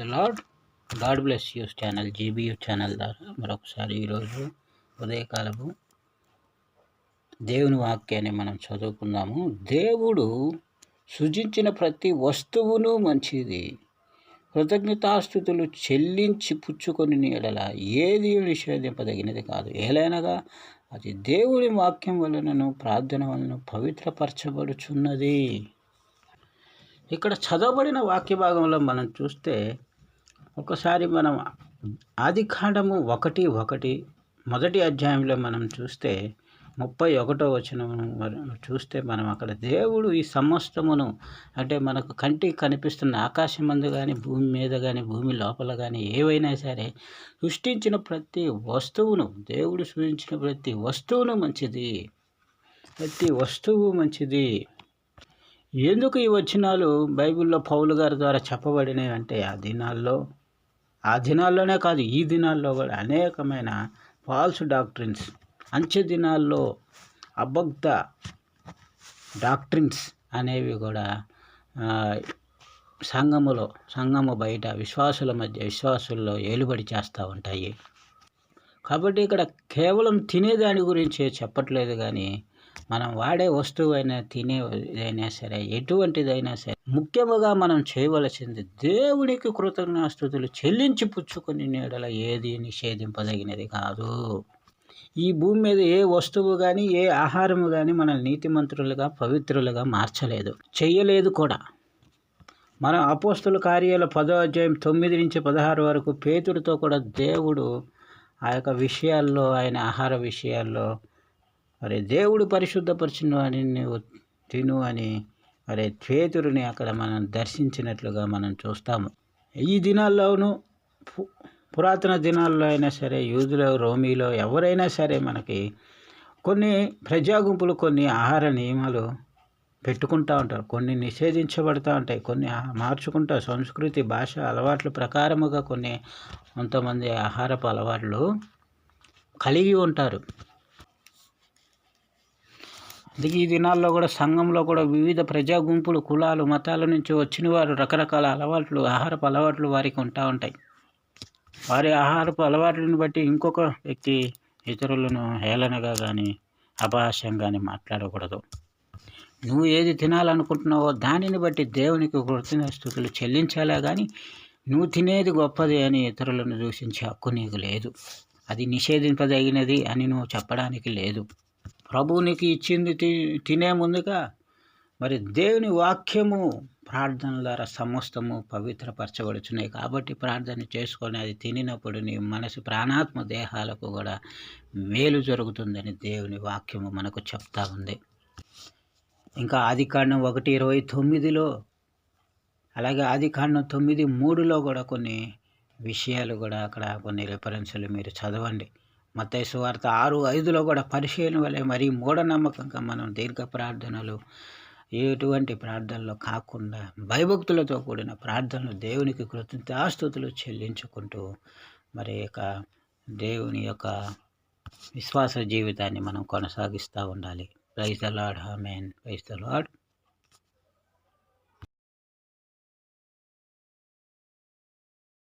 The Lord God bless you channel GBU channel ద్వారా మరొకసారి ఈరోజు ఉదయకాలము దేవుని వాక్యాన్ని మనం చదువుకుందాము. దేవుడు సృజించిన ప్రతి వస్తువును మంచిది కృతజ్ఞతాస్థుతులు చెల్లించి పుచ్చుకొని ఎడల ఏది నిషేధింపదగినది కాదు. ఏలైనగా అది దేవుని వాక్యం వలనను ప్రార్థన వలన పవిత్రపరచబడుచున్నది. ఇక్కడ చదవబడిన వాక్య భాగంలో మనం చూస్తే ఒకసారి మనం ఆదికాండము ఒకటి ఒకటి మొదటి అధ్యాయంలో మనం చూస్తే ముప్పై ఒకటో వచనం చూస్తే మనం అక్కడ దేవుడు ఈ సమస్తమును అంటే మనకు కంటికి కనిపిస్తున్న ఆకాశం మందు కానీ భూమి మీద కానీ భూమి లోపల కానీ ఏవైనా సరే సృష్టించిన ప్రతి వస్తువును దేవుడు సృష్టించిన ప్రతి వస్తువును మంచిది. ప్రతి వస్తువు మంచిది. ఎందుకు ఈ వచనాలు బైబిల్లో పౌలు గారి ద్వారా చెప్పబడినవి అంటే ఆ దినాల్లో ఆ దినాల్లోనే కాదు ఈ దినాల్లో కూడా అనేకమైన ఫాల్స్ డాక్ట్రిన్స్ అంచె దినాల్లో అబద్ధ డాక్ట్రిన్స్ అనేవి కూడా సంఘములో సంఘము బయట విశ్వాసుల మధ్య విశ్వాసుల్లో ఏలుబడి చేస్తూ ఉంటాయి. కాబట్టి ఇక్కడ కేవలం తినేదాని గురించి చెప్పట్లేదు కానీ మనం వాడే వస్తువు అయినా తినేదైనా సరే ఎటువంటిదైనా సరే ముఖ్యముగా మనం చేయవలసింది దేవునికి కృతజ్ఞాస్తుతులు చెల్లించి పుచ్చుకుని నీడల ఏది నిషేధింపదగినది కాదు. ఈ భూమి మీద ఏ వస్తువు కానీ ఏ ఆహారము కానీ మనల్ని నీతిమంతులుగా పవిత్రులుగా మార్చలేదు. చేయలేదు కూడా. మన అపోస్తుల కార్యాల పదో అధ్యాయం తొమ్మిది నుంచి పదహారు వరకు పేతుడితో కూడా దేవుడు ఆ యొక్క విషయాల్లో ఆయన ఆహార విషయాల్లో మరి దేవుడు పరిశుద్ధపరిచిన వాడిని తిను అని మరి పేతుడిని అక్కడ మనం దర్శించినట్లుగా మనం చూస్తాము. ఈ దినాల్లోనూ పురాతన దినాల్లో అయినా సరే యూదులో రోమీలో ఎవరైనా సరే మనకి కొన్ని ప్రజా గుంపులు కొన్ని ఆహార నియమాలు పెట్టుకుంటూ ఉంటారు. కొన్ని నిషేధించబడుతూ ఉంటాయి. కొన్ని మార్చుకుంటా సంస్కృతి భాష అలవాట్ల ప్రకారముగా కొన్ని కొంతమంది ఆహారపు అలవాట్లు కలిగి ఉంటారు. ఈ దినాల్లో కూడా సంఘంలో కూడా వివిధ ప్రజా గుంపులు కులాలు మతాల నుంచి వచ్చిన వారు రకరకాల అలవాట్లు ఆహారపు అలవాట్లు వారికి ఉంటా ఉంటాయి. వారి ఆహారపు అలవాట్లను బట్టి ఇంకొక వ్యక్తి ఇతరులను హేళనగా కానీ అపహాస్యం కానీ మాట్లాడకూడదు. నువ్వు ఏది తినాలనుకుంటున్నావో దానిని బట్టి దేవునికి కృతజ్ఞతలు చెల్లించాలా కానీ నువ్వు తినేది గొప్పది అని ఇతరులను దూషించే హక్కు నీకు లేదు. అది నిషేధింపదగినది అని నువ్వు చెప్పడానికి లేదు. ప్రభువు నీకు ఇచ్చింది తినే ముందుగా మరి దేవుని వాక్యము ప్రార్థన ద్వారా సమస్తము పవిత్రపరచబడుచున్నాయి. కాబట్టి ప్రార్థన చేసుకొని అది తినినప్పుడు నీ మనసు ప్రాణాత్మ దేహాలకు కూడా మేలు జరుగుతుందని దేవుని వాక్యము మనకు చెప్తా ఉంది. ఇంకా ఆదికాండం ఒకటి ఇరవై తొమ్మిదిలో అలాగే ఆదికాండం తొమ్మిది మూడులో కూడా కొన్ని విషయాలు కూడా అక్కడ కొన్ని రిఫరెన్సులు మీరు చదవండి. మత్తైసు వార్త ఆరు ఐదులో కూడా పరిశీలన వలె మరీ మూఢనమ్మకంగా మనం దీర్ఘ ప్రార్థనలు ఎటువంటి ప్రార్థనలు కాకుండా భయభక్తులతో కూడిన ప్రార్థనలు దేవునికి కృతజ్ఞతాస్తుతులు చెల్లించుకుంటూ మరి యొక్క దేవుని యొక్క విశ్వాస జీవితాన్ని మనం కొనసాగిస్తూ ఉండాలి. Praise the Lord amen praise the Lord